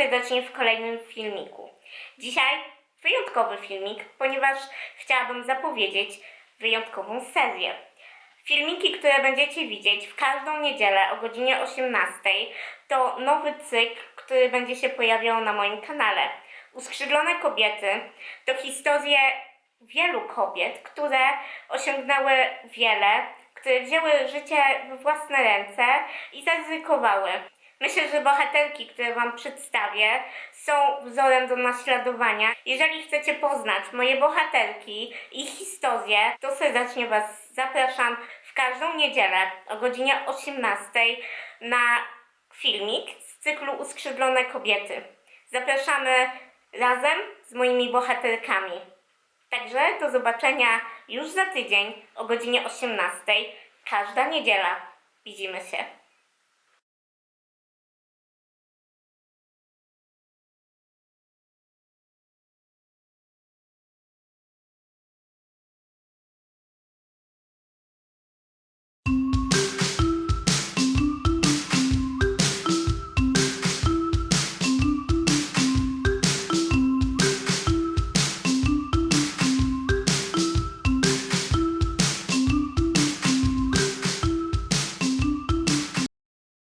serdecznie w kolejnym filmiku. Dzisiaj wyjątkowy filmik, ponieważ chciałabym zapowiedzieć wyjątkową serię. Filmiki, które będziecie widzieć w każdą niedzielę o godzinie 18 to nowy cykl, który będzie się pojawiał na moim kanale. Uskrzydlone kobiety to historie wielu kobiet, które osiągnęły wiele, które wzięły życie w własne ręce i zaryzykowały. Myślę, że bohaterki, które Wam przedstawię, są wzorem do naśladowania. Jeżeli chcecie poznać moje bohaterki i historię, to serdecznie Was zapraszam w każdą niedzielę o godzinie 18 na filmik z cyklu Uskrzydlone Kobiety. Zapraszamy razem z moimi bohaterkami. Także do zobaczenia już za tydzień o godzinie 18. Każda niedziela. Widzimy się.